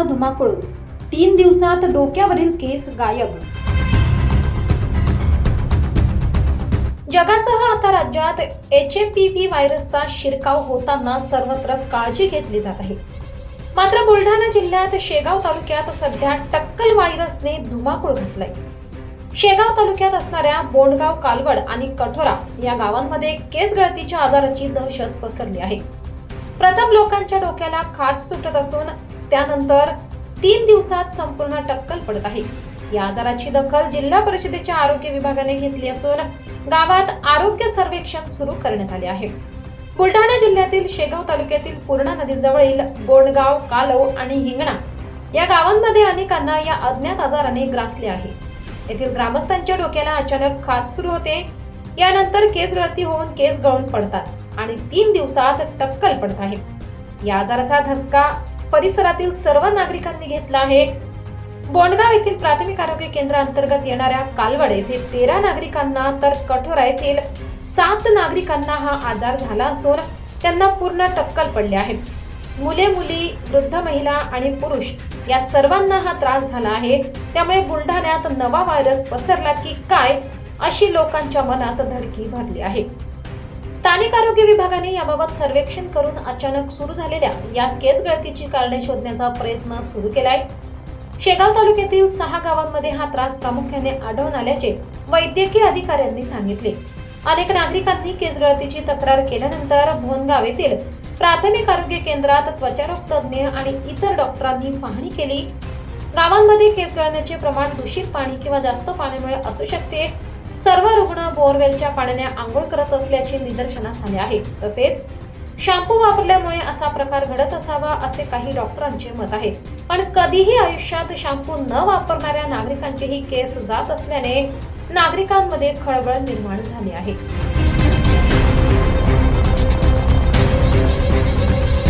झाला धुमाकूळ. तीन दिवसात डोक्यावरील केस गायब. जगासह आता राज्यात एच एम पी व्ही व्हायरसचा शिरकाव होताना सर्वत्र काळजी घेतली जात आहे. मात्र बुलढाणा जिल्ह्यात शेगाव तालुक्यात सध्या टक्कल व्हायरसने धुमाकूळ घातलाय. शेगाव तालुक्यात असणाऱ्या बोंडगाव कालवड आणि कठोरा या गावांमध्ये केस गळतीच्या आजाराची दहशत पसरली आहे. प्रथम लोकांच्या डोक्याला खाज सुटत असून त्यानंतर तीन दिवसात संपूर्ण टक्कल पडत आहे. या आजाराची दखल जिल्हा परिषदेच्या आरोग्य विभागाने घेतली असून गावात आरोग्य सर्वेक्षण सुरू करण्यात आले आहे. बुलढाणा जिल्ह्यातील शेगाव तालुक्यातील पूर्णा नदीजवळील बोंडगाव कालव आणि हिंगणा या गावांमध्ये अनेकांना या अज्ञात आजाराने ग्रासले आहे. येथील ग्रामस्थांच्या डोक्याला अचानक खाज सुरू होते. यानंतर केस गळती होऊन केस गळून पडतात आणि तीन दिवसात टक्कल पडत आहे. या आजाराचा धसका परिसरातील सर्व नागरिकांनी घेतला आहे. बोंडगाव येथील प्राथमिक आरोग्य केंद्राअंतर्गत येणाऱ्या कालवड येथे तेरा नागरिकांना तर कठोरा येथील सात नागरिकांना हा आजार झाला असून त्यांना पूर्ण टक्कल पडले आहे. मुले मुली वृद्ध महिला आणि पुरुष या सर्वांना हा त्रास झाला आहे. त्यामुळे बुलढाण्यात नवा व्हायरस पसरला की काय अशी लोकांच्या मनात धडकी भरली आहे. स्थानिक आरोग्य विभागाने याबाबत सर्वेक्षण करून अचानक सुरू झालेल्या या केस गळतीची कारणे शोधण्याचा प्रयत्न सुरू केलाय. शेगाव तालुक्यातील सहा गावांमध्ये हा त्रास प्रामुख्याने आढळून आल्याचे वैद्यकीय अधिकाऱ्यांनी सांगितले. अनेक नागरिकांनी केस गळतीची तक्रार केल्यानंतर भोनगाव येथील प्राथमिक आरोग्य केंद्रात त्वचारोग तज्ज्ञ आणि इतर डॉक्टरांनी पाहणी केली. गावांमध्ये केस गळण्याचे प्रमाण दूषित पाणी किंवा जास्त पाण्यामुळे असू शकते. सर्व रुग्ण बोअरवेलच्या पाण्याने आंघोळ करत असल्याचे निदर्शनास आले आहे. तसेच शॅम्पू वापरल्यामुळे असा प्रकार घडत असावा असे काही डॉक्टरांचे मत आहे. पण कधीही आयुष्यात शॅम्पू न वापरणाऱ्या नागरिकांचेही केस जात असल्याने नागरिकांमध्ये खळबळ निर्माण झाली आहे.